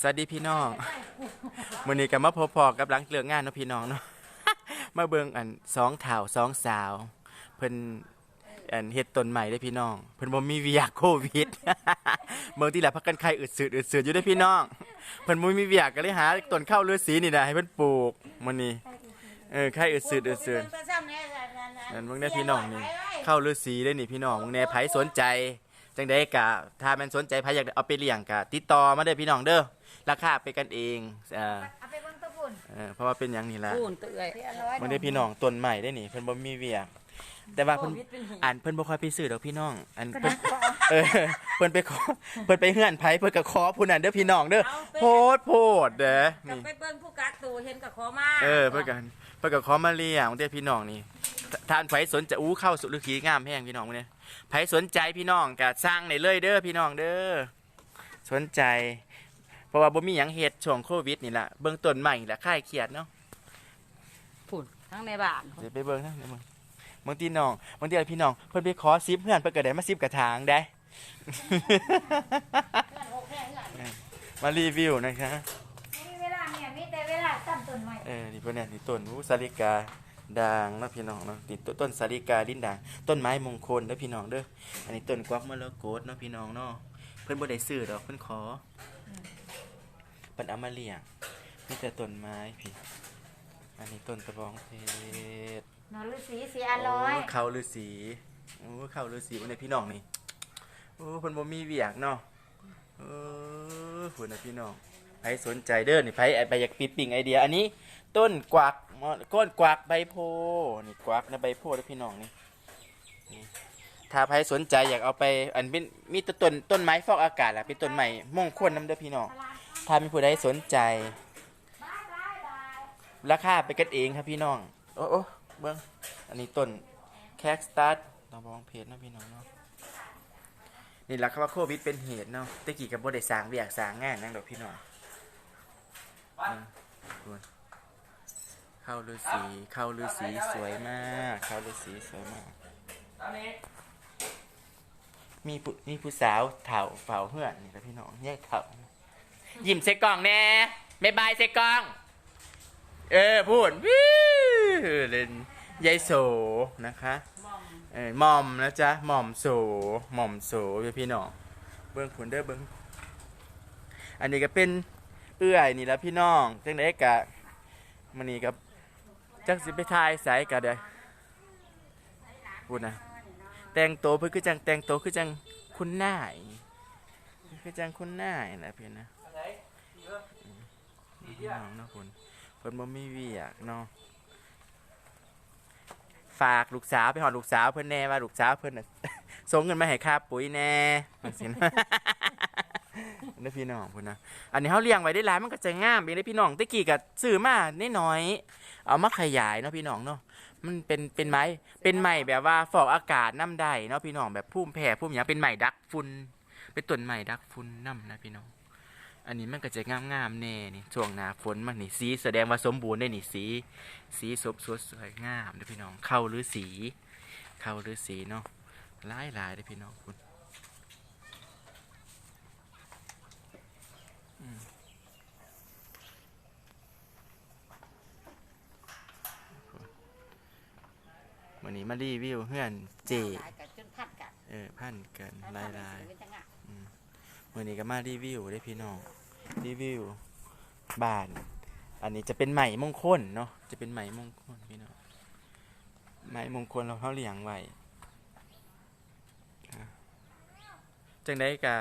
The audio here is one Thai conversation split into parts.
สวัสดีพี่น้องใช่กูมื้อนี้ก็มาพบพอกับหลังเลิกงานเนาะพี่น้องเนาะ มาเบิ่งอันสองเฒ่าสองสาว เพิ่นอันเฮ็ดต้นใหม่ได้อพี่น้อง เพิ่นบ่มีเวียกโควิดเบิ่งที่ละพักกันไข้อึดสืดอึดสืดอยู่ได้อพี่น้อง เพิ่นบ่มีเวียกก็เลยหาต้นข้าวฤาษีนี่นะให้เพิ่นปลูกมื้อนี้เออไข้อึดสืดอึดสืดกูเป็นประจำเนี่ยนั่นๆๆนั่นเบิ่งได้อพี่น้องนี่เสียไว้ไว้เข้าฤาษีได้อนี่พี่น้องมึงแน่ไผสนใจ จังได้กะถ้ามันสนใจไผอยากเอาไปเลี้ยงกะติดต่อมาเด้อพี่น้องเด้อราคาไปกันเองเอ่อเอาไปเบิ่งตะปุ่นเออเพราะว่าเป็นอย่างนี้ละปูนเตื่อยเสียร้อยมึงได้พี่น้องต้นใหม่ได้นี่เพิ่นบ่มีเวียก แต่ว่าเพิ่นโควิดเป็นหินอ่านเพิ่นบ่ค่อยไปซื้อดอกพี่น้องอันเพิ่นเออเพิ่นไปขอเพิ่นไปเฮือนไผเพิ่นก็ขอผู้นั้นเด้อพี่น้องเด้อโพดโพดเด้อกับนี่ไปเบิ้งผู้กักตัวเห็นกับขอมาเออเพิ่นก็เพิ่นก็ขอมาเลี้ยงเด้อพี่น้องนี่ท่านไผสนใจอู้เข้าสุฤขีงามแฮงพี่น้องมื้อนี้ไผสนใจพี่น้องก็สร้างได้เลยเด้อพี่น้องเด้อสนใจ เพราะว่าบ่มีหยังเฮ็ดช่วงโควิดนี่ล่ะเบิ่งต้นใหม่นี่ล่ะคลายเครียดเนาะผุนทั้งในบ้านเดี๋ยวไปเบิ่งนะเดี๋ยวเบิ่ง บางทีน้องบางทีพี่น้องเพิ่นไปขอซิปเพื่อนเพิ่นก็ได้มาซิปกระถางได้ มารีวิวนะคะไม่มีเวลาเนี่ยมีแต่เวลาตั้งต้นใหม่เออนี่เพิ่นเนี่ยนี่ต้นอู้สาลิกาด่างเนาะพี่น้องเนาะติดต้นสาลิกาดินด่างต้นไม้มงคลเด้อพี่น้องเด้ออันนี้ต้นกวักมะละกดเนาะพี่น้องเนาะเพิ่นบ่ได้ซื้อดอกเพิ่นขอเพิ่นเอามาเลี้ยงมีแต่ต้นไม้พี่อันนี้ต้นตะบองเพชร นอนฤาษีเสียร้อยโเขาฤาษีโอ้เขาฤาษีวันนี้พี่น้องนี่โอ้เพิ่นบ่มีเวียกเนาะเออพุ่นน่ะพี่น้องใครสนใจเด้อนี่ไผไปอยากปิดปิ่งไอเดีย อันนี้ ต้นกวักมอก้นกวักใบโพนี่กวักนะใบโพเด้อพี่น้องนี่นี่ถ้าใครสนใจอยากเอาไปอันเป็นมีต้นต้นต้นไม้ฟอกอากาศล่ะเป็นต้นใหม่มงคลนํเด้อพี่น้องถ้ามีผู้ใดสนใจ ราคาไปกันเองครับพี่น้อง โอ้โอ้ เบิ้งอันนี้ต้นแคคสตัสเรามองเพจนะพี่น้องเนาะนี่แหละครับว่าโควิดเป็นเหตุเนาะตะกี้กับบ่ได้สางเบียกสางงานนั่งดอกพี่น้องเข้าฤาษีเข้าฤาษีสวยมากเข้าฤาษีสวยมากมีผู้มีผู้สาวเถ่าเฝ้าเพื่อนนี่ครับพี่น้องแยกเถ่ายิ้มใส่กล่องแน่บ๊ายบายใส่กล่อง เออพูดวิวเล่น ยายโสนะคะเออหม่อมนะจ๊ะหม่อมโสหม่อมโสพี่น้องเบิ้งผุนเด้อเบิ้งอันนี้ก็เป็นเอื้อยนี่แหล้วพี่น้องจังไดกะมันนี่กับจังสิไปทายสายกะเด้อพูดนะแต่งโตวเพื่อคือจังแต่งโตวคือจังคุณนายคือจังคุณนายนะพี่นะพี่น้องเนาะคุณเพิ่นบ่มีเวียกเนาะ ฝากลูกสาวไปหอดลูกสาวเพิ่อนแน่ว่าลูกสาวเพิ่นน่ะ ส่งเงินมาให้ค่าปุ๋ยแน่จังซี่นะเด้พี่น้องพุ่นนะอันนี้เฮาเลี้ยงไว้ได้หลายมันก็จะงามเองเด้พี่น้องตะกี้ก็ซื้อมาน้อย เอามาขยายเนาะพี่น้องเนาะมันเป็นเป็นไม้เป็นไม้แบบว่าฟอกอากาศน้ำได้เนาะพี่น้องแบบภูมิแพ้ภูมิหยังเป็นไม้ดักฝุ่นเป็นต้นไม้ดักฝุ่นน้ำนะพี่น้อง อันนี้มันก็จะงามงามๆแน่นี่ช่วงหน้าฝนมันนี่สีแสดงว่าสมบูรณ์ได้นี่สี สีสดสดสวยงามเด้อพี่น้องเข้าหรือสี เข้าหรือสีเนาะหลายหลายเด้อพี่น้องคุณอืมวันนี้มารีวิวเฮือนเจหลายกันจนพัดกันเออพันกันหลายหลาย ๆเป็นจังอะวันนี้ก็มารีวิวได้พี่น้องรีวิวบ้าน อันนี้จะเป็นไหมมงคลเนาะจะเป็นไหมมงคลพี่น้องไหมมงคลเราเขาเลี้ยงไว้จังได้ก็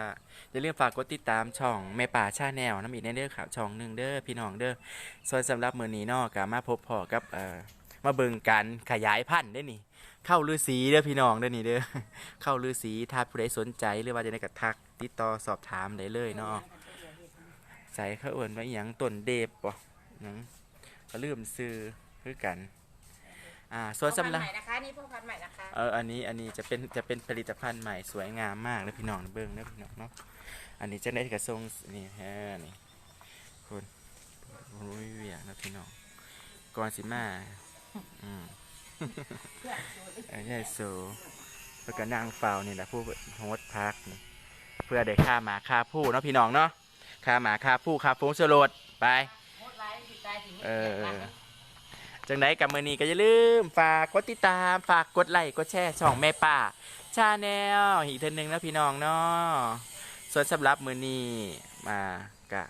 อย่าลืมฝากกดติดตามช่องแม่ป่าชาแนลน้ำอีกในเด้อข่าวช่องหนึ่งเด้อพี่น้องเด้อส่วนสำหรับมือนี้นอกก็มาพบพอกับเอ่อมาเบิ่งการขยายพันธุ์ได้นี่ เข้าฤาษีเด้อพี่น้องเด้อนี่เด้อเข้าฤาษีถ้าผู้ใดสนใจหรือว่าจะได้กระทัก ติดต่อสอบถามได้เลยเนาะใส่เขาเอิ่นว่าอหยังต้นเดบบ่หยังก็ลืมซื้อคือกัน อ่า ส่วนสำหรับพ่อพันธุ์ใหม่นะคะนี่พ่อพันธุ์ใหม่นะคะเอออันนี้อันนี้จะเป็นจะเป็นผลิตภัณฑ์ใหม่สวยงามมากเลยพี่น้องเบิ่งนะพี่น้องเนาะอันนี้จะได้กระทรงนี่ฮะนี่คุณรู้วิเวียนะพี่น้องก่อนสิมาอืมเออใช่สูแล้วก็นางเฝ้านี่แหละผู้โฮสต์พักนี่ พื่อได้ค่าหมาค่าผู้เนาะพี่น้องเนาะค่าหมาค่าผู้ค่าฟงสโลดไปเออจังไดกับมือนี้ก็อย่าลืม ฝากกดติดตามฝากกดไลค์กดแชร์ช่องแม่ป่าชาแนลอีกเทอนึงนะพี่น้องเนาะส่วนสำหรับมือนี้มากะ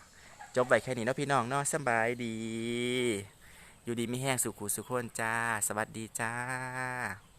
จบไว้แค่นี้เนาะพี่น้องเนาะสบายดี อยู่ดีไม่แห้งสุขุสุขคนจ้า สวัสดีจ้า